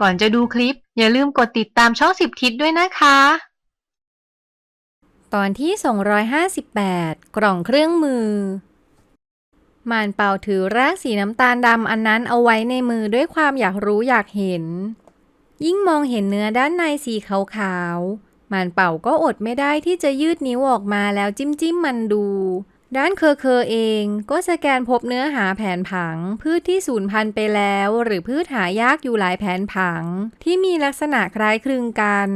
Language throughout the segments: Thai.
ก่อนจะดูคลิป อย่าลืมกดติดตามช่องสิบทิศด้วยนะคะ ตอนที่ 258 กล่องเครื่องมือ มานเป่าถือรากสีน้ำตาลดำอันนั้นเอาไว้ในมือด้วยความอยากรู้อยากเห็น ยิ่งมองเห็นเนื้อด้านในสีขาวๆมานเป่าก็อดไม่ได้ที่จะยืดนิ้วออกมาแล้วจิ้มจิ้มมันดู ด้านเคอเคอเองก็สแกนพบเนื้อหาแผนผัง พืชที่สูญพันธุ์ไปแล้ว หรือพืชหายากอยู่หลายแผนผัง ที่มีลักษณะคล้ายคลึงกัน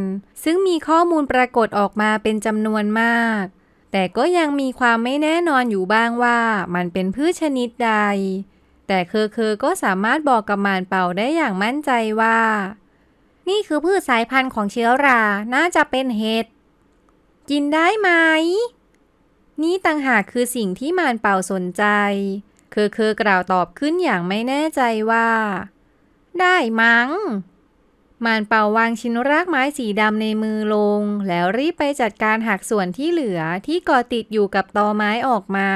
ซึ่งมีข้อมูลปรากฏออกมาเป็นจำนวนมาก แต่ก็ยังมีความไม่แน่นอนอยู่บ้างว่ามันเป็นพืชชนิดใด แต่เคอเคอก็สามารถบอกกับมานเป่าได้อย่างมั่นใจว่า นี่คือพืชสายพันธุ์ของเชื้อรา น่าจะเป็นเห็ด กินได้ไหม นี่ต่างหากคือสิ่งที่มานเป่าสนใจเคอเคอกล่าวตอบขึ้นอย่างไม่แน่ใจว่า ได้มั้ง มานเป่าวางชิ้นรากไม้สีดำในมือลง แล้วรีบไปจัดการหักส่วนที่เหลือที่ก่อติดอยู่กับตอไม้ออกมา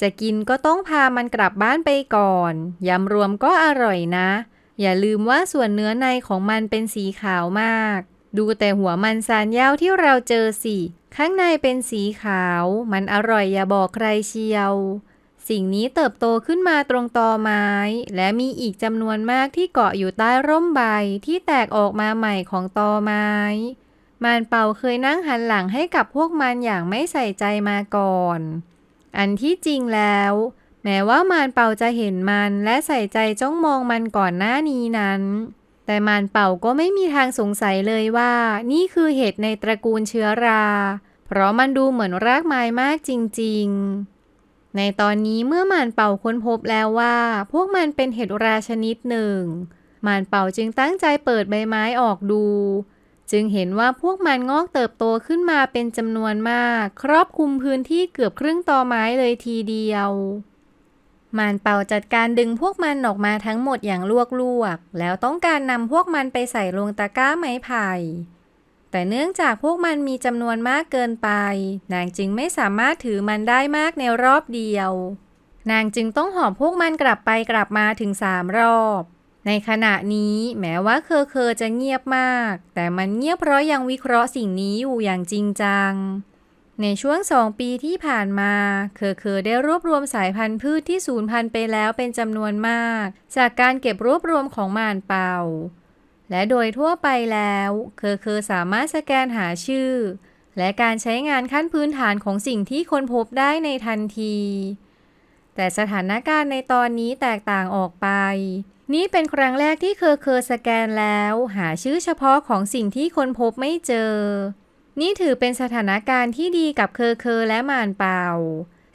จะกินก็ต้องพามันกลับบ้านไปก่อน ยำรวมก็อร่อยนะ อย่าลืมว่าส่วนเนื้อในของมันเป็นสีขาวมาก ดูแต่หัวมันซานยาวที่เราเจอสิ ข้างในเป็นสีขาว มันอร่อยอย่าบอกใครเชียว สิ่งนี้เติบโตขึ้นมาตรงตอไม้ และมีอีกจำนวนมากที่เกาะอยู่ใต้ร่มใบที่แตกออกมาใหม่ของตอไม้ มานเป่าเคยนั่งหันหลังให้กับพวกมันอย่างไม่ใส่ใจมาก่อน อันที่จริงแล้ว แม้ว่ามานเป่าจะเห็นมันและใส่ใจจ้องมองมันก่อนหน้านี้นั้น แต่มานเป่าก็ไม่มีทางสงสัยเลยว่า นี่คือเห็ดในตระกูลเชื้อรา เพราะมันดูเหมือนรากไม้มากจริง ๆ ในตอนนี้เมื่อมานเป่าค้นพบแล้วว่า พวกมันเป็นเห็ดราชนิดหนึ่ง มานเป่าจึงตั้งใจเปิดใบไม้ออกดู จึงเห็นว่าพวกมันงอกเติบโตขึ้นมาเป็นจำนวนมาก ครอบคลุมพื้นที่เกือบครึ่งตอไม้เลยทีเดียว มานเป่าจัดการดึงพวกมันออกมาทั้งหมดอย่างลวกๆ แล้วต้องการนำพวกมันไปใส่ลงตะกร้าไม้ไผ่ แต่เนื่องจากพวกมันมีจำนวนมากเกินไป นางจึงไม่สามารถถือมันได้มากในรอบเดียว นางจึงต้องหอบพวกมันกลับไปกลับมาถึงสามรอบ ในขณะนี้แม้ว่าเคอเคอจะเงียบมาก แต่มันเงียบเพราะยังวิเคราะห์สิ่งนี้อยู่อย่างจริงจัง ในช่วงสองปีที่ผ่านมาเคอเคอได้รวบรวมสายพันธุ์พืชที่สูญพันธุ์ไปแล้วเป็นจำนวนมาก จากการเก็บรวบรวมของมานเป่า และโดยทั่วไปแล้วเคอเคอสามารถสแกนหาชื่อ และการใช้งานขั้นพื้นฐานของสิ่งที่ค้นพบได้ในทันที แต่สถานการณ์ในตอนนี้แตกต่างออกไป นี่เป็นครั้งแรกที่เคอเคอสแกนแล้ว หาชื่อเฉพาะของสิ่งที่ค้นพบไม่เจอ นี่ถือเป็นสถานการณ์ที่ดีกับเคอเคอและมานเป่า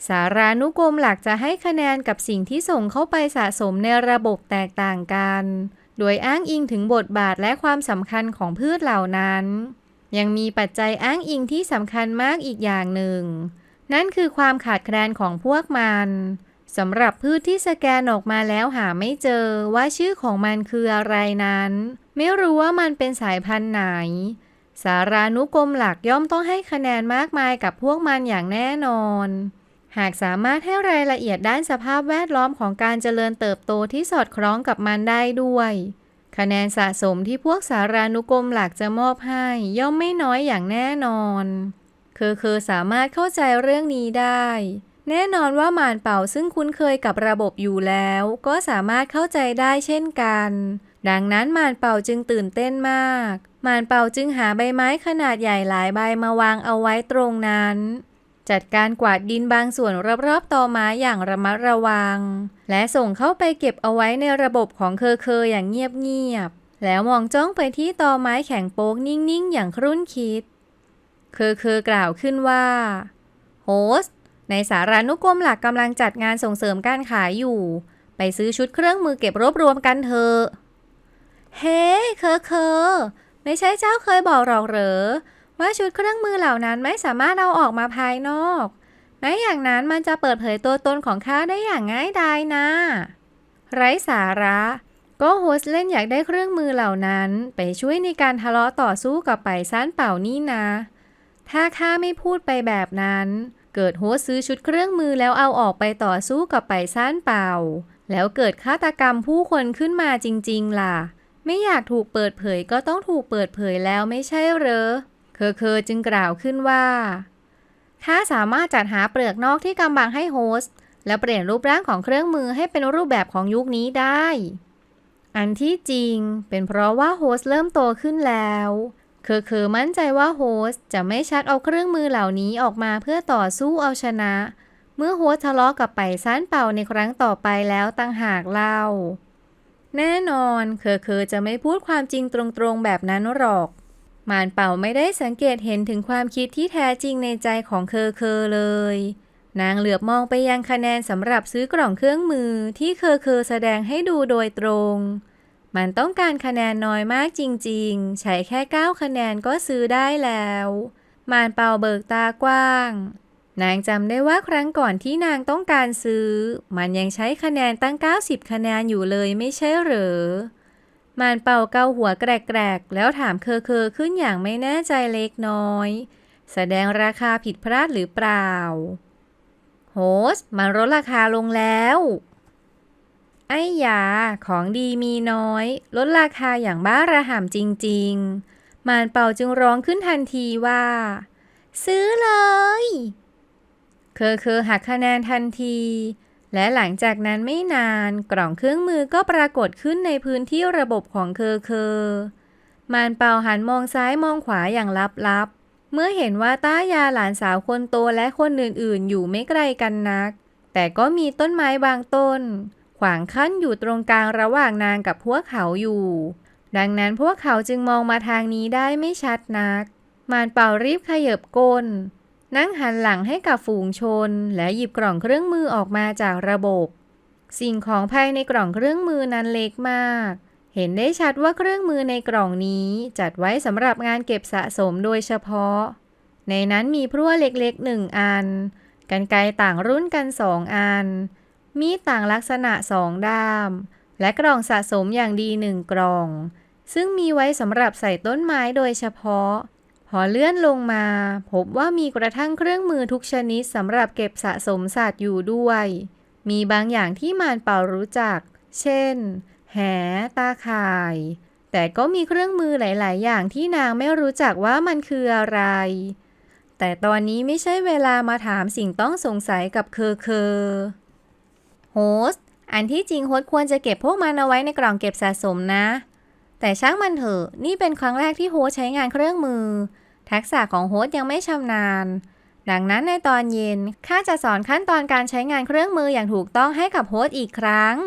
สารานุกรมหลักจะให้คะแนนกับสิ่งที่ส่งเข้าไปสะสมในระบบแตกต่างกัน โดยอ้างอิงถึงบทบาทและความสำคัญของพืชเหล่านั้น ยังมีปัจจัยอ้างอิงที่สำคัญมากอีกอย่างหนึ่ง นั่นคือความขาดแคลนของพวกมันสำหรับพืชที่สแกนออกมาแล้วหาไม่เจอว่าชื่อของมันคืออะไรนั้น ไม่รู้ว่ามันเป็นสายพันธุ์ไหน สารานุกรมหลักย่อมต้องให้คะแนนมากมายกับพวกมันอย่างแน่นอน หากสามารถให้รายละเอียดด้านสภาพแวดล้อมของการเจริญเติบโตที่สอดคล้องกับมันได้ด้วย คะแนนสะสมที่พวกสารานุกรมหลักจะมอบให้ ย่อมไม่น้อยอย่างแน่นอนเคอเคอสามารถเข้าใจเรื่องนี้ได้ แน่นอนว่ามานเป่าซึ่งคุ้นเคยกับระบบอยู่แล้ว ก็สามารถเข้าใจได้เช่นกัน ดังนั้นมานเป่าจึงตื่นเต้นมาก มานเป่าจึงหาใบไม้ขนาดใหญ่หลายใบมาวางเอาไว้ตรงนั้น จัดการกวาดดินบางส่วนรอบๆตอไม้อย่างระมัดระวัง และส่งเข้าไปเก็บเอาไว้ในระบบของเคอเคออย่างเงียบๆ แล้วมองจ้องไปที่ตอไม้แข็งโป๊กนิ่งๆ อย่างครุ่นคิด เคอเคอกล่าวขึ้นว่า โฮสต์ในสารานุกรมหลักกำลังจัดงานส่งเสริมการขายอยู่ ไปซื้อชุดเครื่องมือเก็บรวบรวมกันเถอะ เฮ้เคอเคอไม่ใช่เจ้าเคยบอกหรอกเหรอ ว่าชุดเครื่องมือเหล่านั้นไม่สามารถเอาออกมาภายนอกไม่อย่างนั้นมันจะเปิดเผยตัวตนของข้าได้อย่างง่ายดายนะ ไร้สาระก็โฮสเล่นอยากได้เครื่องมือเหล่านั้น ไปช่วยในการทะเลาะต่อสู้กับไปซ่านเป่านี่นะ ถ้าข้าไม่พูดไปแบบนั้น เกิดโฮสซื้อชุดเครื่องมือแล้วเอาออกไปต่อสู้กับไปซ่านเป่า แล้วเกิดฆาตกรรมผู้คนขึ้นมาจริง ๆ ล่ะ ไม่อยากถูกเปิดเผยก็ต้องถูกเปิดเผยแล้วไม่ใช่เหรอ เคอเคอจึงกล่าวขึ้นว่าข้าสามารถจัดหาเปลือกนอกที่กำบังให้โฮสต์และเปลี่ยนรูปร่างของเครื่องมือให้เป็นรูปแบบของยุคนี้ได้ อันที่จริงเป็นเพราะว่าโฮสต์เริ่มโตขึ้นแล้ว เคอเคอมั่นใจว่าโฮสต์จะไม่ชักเอาเครื่องมือเหล่านี้ออกมาเพื่อต่อสู้เอาชนะ เมื่อโฮสต์ทะเลาะกับไปซ่านเป่าในครั้งต่อไปแล้วตั้งหากเล่า แน่นอนเคอเคอจะไม่พูดความจริงตรงๆแบบนั้นหรอก มานเป่าไม่ได้สังเกตเห็นถึงความคิดที่แท้จริงในใจของเคอเคอเลย นางเหลือบมองไปยังคะแนนสำหรับซื้อกล่องเครื่องมือที่เคอเคอแสดงให้ดูโดยตรง มันต้องการคะแนนน้อยมากจริงๆ ใช้แค่ 9 คะแนนก็ซื้อได้แล้ว มานเป่าเบิกตากว้าง นางจำได้ว่าครั้งก่อนที่นางต้องการซื้อ มันยังใช้คะแนนตั้ง 90 คะแนนอยู่เลยไม่ใช่เหรอมานเป่าเกาหัวแกรกๆ แล้วถามเคอเคอขึ้นอย่างไม่แน่ใจเล็กน้อย แสดงราคาผิดพลาดหรือเปล่า โฮส มันลดราคาลงแล้ว ไอ้ยา ของดีมีน้อย ลดราคาอย่างบ้าระห่ำจริง ๆ มานเป่าจึงร้องขึ้นทันทีว่า ซื้อเลย เคอเคอหักคะแนนทันที และหลังจากนั้นไม่นานกล่องเครื่องมือก็ปรากฏขึ้นในพื้นที่ระบบของเคอเคอมานเป่าหันมองซ้ายมองขวาอย่างลับๆ เมื่อเห็นว่าต้ายาหลานสาวคนโตและคนอื่นๆ อยู่ไม่ไกลกันนัก แต่ก็มีต้นไม้บางต้น ขวางขั้นอยู่ตรงกลางระหว่างนางกับพวกเขาอยู่ ดังนั้นพวกเขาจึงมองมาทางนี้ได้ไม่ชัดนัก มานเป่ารีบขยับก้น นั่งหันหลังให้กับฝูงชน และหยิบกล่องเครื่องมือออกมาจากระบบ สิ่งของภายในกล่องเครื่องมือนั้นเล็กมาก เห็นได้ชัดว่าเครื่องมือในกล่องนี้จัดไว้สำหรับงานเก็บสะสมโดยเฉพาะ ในนั้นมีพรั่วเล็กๆหนึ่งอัน กันไกต่างรุ่นกันสองอัน มีต่างลักษณะสองด้าม และกล่องสะสมอย่างดีหนึ่งกล่อง ซึ่งมีไว้สำหรับใส่ต้นไม้โดยเฉพาะ พอเลื่อนลงมา พบว่ามีกระทั่งเครื่องมือทุกชนิดสำหรับเก็บสะสมสัตว์อยู่ด้วย มีบางอย่างที่มานเป่ารู้จัก เช่น แห ตาข่าย แต่ก็มีเครื่องมือหลาย ๆ อย่างที่นางไม่รู้จักว่ามันคืออะไร แต่ตอนนี้ไม่ใช่เวลามาถามสิ่งต้องสงสัยกับเคอเคอโฮสอันที่จริงโฮสควรจะเก็บพวกมันเอาไว้ในกล่องเก็บสะสมนะ แต่ช่างมันเถอะ นี่เป็นครั้งแรกที่โฮสใช้งานเครื่องมือ ทักษะของโฮสต์ยังไม่ชำนาญ ดังนั้นในตอนเย็นข้าจะสอนขั้นตอนการใช้งานเครื่องมืออย่างถูกต้องให้กับโฮสต์อีกครั้ง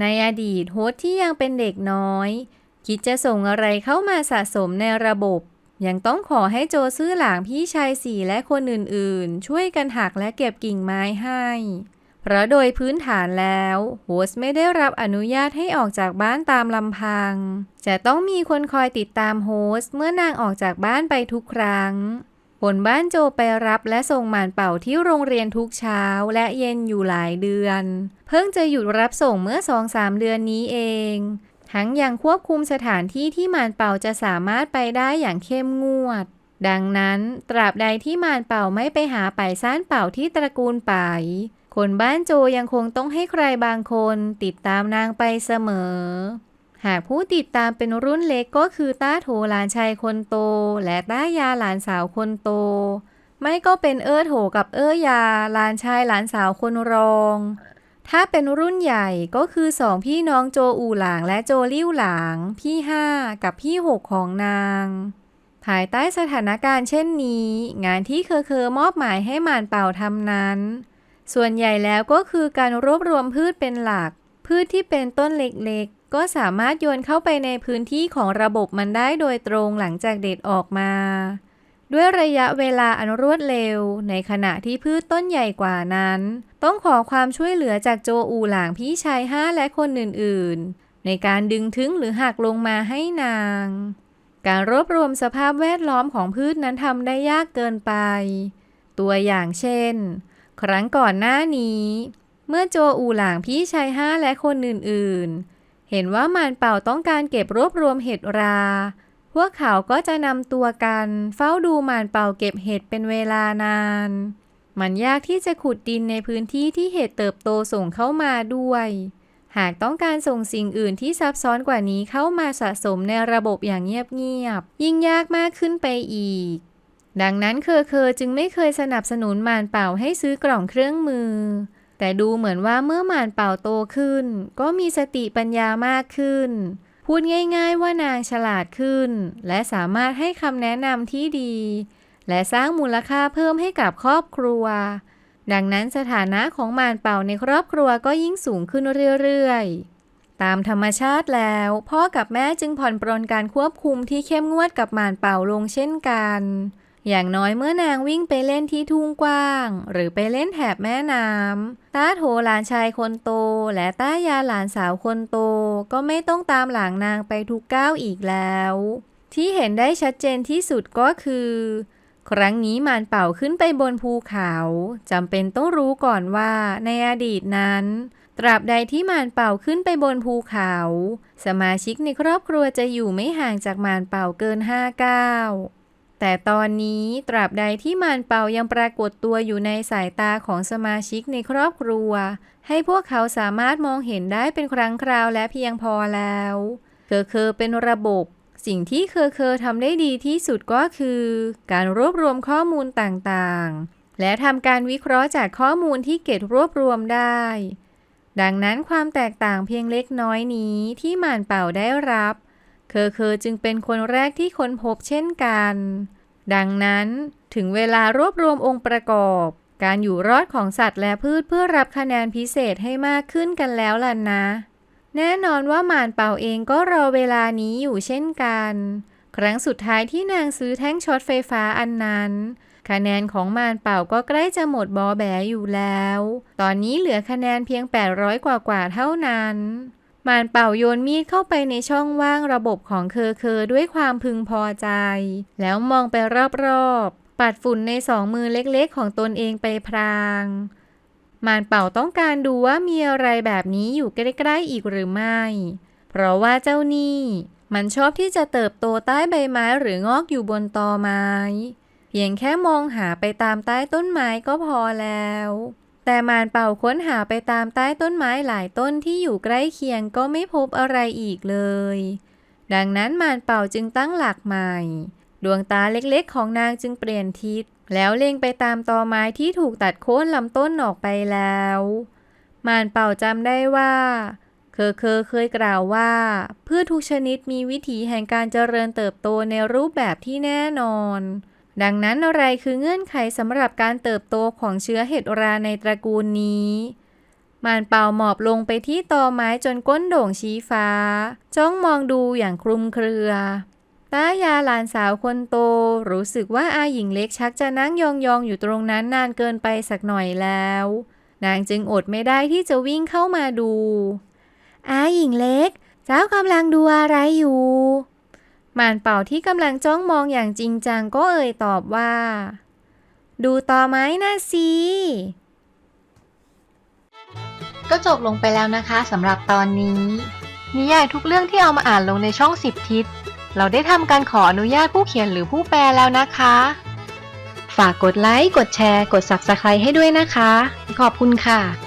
ในอดีตโฮสต์ที่ยังเป็นเด็กน้อย คิดจะส่งอะไรเข้ามาสะสมในระบบ ยังต้องขอให้โจซื่อหลางพี่ชายสี่และคนอื่นๆ ช่วยกันหักและเก็บกิ่งไม้ให้ เพราะโดยพื้นฐานแล้วโฮสไม่ได้รับอนุญาตให้ออกจากบ้านตามลำพัง จะต้องมีคนคอยติดตามโฮสเมื่อนางออกจากบ้านไปทุกครั้งผลบ้านโจไปรับและส่งหมานเป่าที่โรงเรียนทุกเช้าและเย็นอยู่หลายเดือน เพิ่งจะหยุดรับส่งเมื่อสองสามเดือนนี้เอง ทั้งยังควบคุมสถานที่ที่หมานเป่าจะสามารถไปได้อย่างเข้มงวด ดังนั้น ตราบใดที่หมานเป่าไม่ไปหาไปซ่านเป่าที่ตระกูลไป คนบ้านโจยังคงต้องให้ใครบางคนติดตามนางไปเสมอ หากผู้ติดตามเป็นรุ่นเล็กก็คือต้าโถหลานชายคนโต และต้ายาหลานสาวคนโต ไม่ก็เป็นเอ้อโถกับเอ้อยาหลานชายหลานสาวคนรอง ถ้าเป็นรุ่นใหญ่ก็คือสองพี่น้องโจอู่หลางและโจลิ่วหลาง พี่ห้ากับพี่หกของนางภายใต้สถานการณ์เช่นนี้ งานที่เคอเคอมอบหมายให้หมานเป่าทำนั้น ส่วนใหญ่แล้วก็คือการรวบรวมพืชเป็นหลัก พืชที่เป็นต้นเล็กๆ ก็สามารถโยนเข้าไปในพื้นที่ของระบบมันได้โดยตรงหลังจากเด็ดออกมา ด้วยระยะเวลาอันรวดเร็ว ในขณะที่พืชต้นใหญ่กว่านั้น ต้องขอความช่วยเหลือจากโจอูหลางพี่ชายห้าและคนอื่นๆ ในการดึงถึงหรือหักลงมาให้นาง การรวบรวมสภาพแวดล้อมของพืชนั้นทำได้ยากเกินไป ตัวอย่างเช่น ครั้งก่อนหน้านี้ เมื่อโจอูหลางพี่ชายห้าและคนอื่นๆ เห็นว่ามานเป่าต้องการเก็บรวบรวมเห็ดรา พวกเขาก็จะนำตัวกันเฝ้าดูมานเป่าเก็บเห็ดเป็นเวลานาน มันยากที่จะขุดดินในพื้นที่ที่เห็ดเติบโตส่งเข้ามาด้วย หากต้องการส่งสิ่งอื่นที่ซับซ้อนกว่านี้เข้ามาสะสมในระบบอย่างเงียบๆ ยิ่งยากมากขึ้นไปอีก ดังนั้นเคอเคอจึงไม่เคยสนับสนุนมานเป่าให้ซื้อกล่องเครื่องมือ แต่ดูเหมือนว่าเมื่อหมานเป่าโตขึ้น ก็มีสติปัญญามากขึ้น พูดง่ายๆว่านางฉลาดขึ้น และสามารถให้คำแนะนำที่ดี และสร้างมูลค่าเพิ่มให้กับครอบครัว ดังนั้นสถานะของหมานเป่าในครอบครัวก็ยิ่งสูงขึ้นเรื่อยๆตามธรรมชาติแล้ว พ่อกับแม่จึงผ่อนปรนการควบคุมที่เข้มงวดกับหมานเป่าลงเช่นกัน อย่างน้อยเมื่อนางวิ่งไปเล่นที่ทุ่งกว้าง หรือไปเล่นแถบแม่น้ำต้าโถหลานชายคนโต และต้ายาหลานสาวคนโต ก็ไม่ต้องตามหลังนางไปทุกก้าวอีกแล้ว ที่เห็นได้ชัดเจนที่สุดก็คือ ครั้งนี้มานเป่าขึ้นไปบนภูเขาจำเป็นต้องรู้ก่อนว่าในอดีตนั้น ตราบใดที่มานเป่าขึ้นไปบนภูเขา สมาชิกในครอบครัวจะอยู่ไม่ห่างจากมานเป่าเกินห้าก้าว แต่ตอนนี้ตราบใดที่มานเป่ายังปรากฏตัวอยู่ในสายตาของสมาชิกในครอบครัว ให้พวกเขาสามารถมองเห็นได้เป็นครั้งคราวและเพียงพอแล้ว เคอเคอเป็นระบบ สิ่งที่เคอเคอทำได้ดีที่สุดก็คือ การรวบรวมข้อมูลต่างๆ และทำการวิเคราะห์จากข้อมูลที่เก็บรวบรวมได้ ดังนั้นความแตกต่างเพียงเล็กน้อยนี้ที่มานเป่าได้รับ เคอเคอจึงเป็นคนแรกที่ค้นพบเช่นกัน ดังนั้นถึงเวลารวบรวมองค์ประกอบ การอยู่รอดของสัตว์และพืชเพื่อรับคะแนนพิเศษให้มากขึ้นกันแล้วล่ะนะ แน่นอนว่าหมานเป่าเองก็รอเวลานี้อยู่เช่นกัน ครั้งสุดท้ายที่นางซื้อแท่งช็อตไฟฟ้าอันนั้นคะแนนของมานเป่าก็ใกล้จะหมดบอแบอยู่แล้ว ตอนนี้เหลือคะแนนเพียง 800 กว่ากว่าๆเท่านั้น มานเป่าโยนมีดเข้าไปในช่องว่างระบบของเคอเคอด้วยความพึงพอใจ แล้วมองไปรอบๆ ปัดฝุ่นในสองมือเล็กๆ ของตนเองไปพรางมานเป่าต้องการดูว่ามีอะไรแบบนี้อยู่ใกล้ๆอีกหรือไม่ เพราะว่าเจ้านี่มันชอบที่จะเติบโตใต้ใบไม้หรืองอกอยู่บนตอไม้ เพียงแค่มองหาไปตามใต้ต้นไม้ก็พอแล้ว แต่มานเป่าค้นหาไปตามใต้ต้นไม้หลายต้นที่อยู่ใกล้เคียงก็ไม่พบอะไรอีกเลย ดังนั้นมานเป่าจึงตั้งหลักใหม่ ดวงตาเล็กๆของนางจึงเปลี่ยนทิศ แล้วเล็งไปตามตอไม้ที่ถูกตัดโค่นลำต้นออกไปแล้ว มานเป่าจำได้ว่า เคอเคอเคยกล่าวว่าพืชทุกชนิดมีวิถีแห่งการเจริญเติบโตในรูปแบบที่แน่นอน ดังนั้นอะไรคือเงื่อนไขสำหรับการเติบโตของเชื้อเห็ดราในตระกูลนี้มานเป่าหมอบลงไปที่ตอไม้จนก้นโด่งชี้ฟ้า จ้องมองดูอย่างคลุมเครือตายาหลานสาวคนโต รู้สึกว่าอาหญิงเล็กชักจะนั่งยองๆอยู่ตรงนั้นนานเกินไปสักหน่อยแล้ว นางจึงอดไม่ได้ที่จะวิ่งเข้ามาดู อาหญิงเล็ก เจ้ากำลังดูอะไรอยู่ มานเป่าที่กำลังจ้องมองอย่างจริงจังก็เอ่ยตอบว่า ดูต่อไม้น่ะสิก็จบลงไปแล้วนะคะสำหรับตอนนี้ นิยายทุกเรื่องที่เอามาอ่านลงในช่อง10ทิศ เราได้ทำการขออนุญาตผู้เขียนหรือผู้แปลแล้วนะคะ ฝากกดไลค์ กดแชร์ กด Subscribe ให้ด้วยนะคะ ขอบคุณค่ะ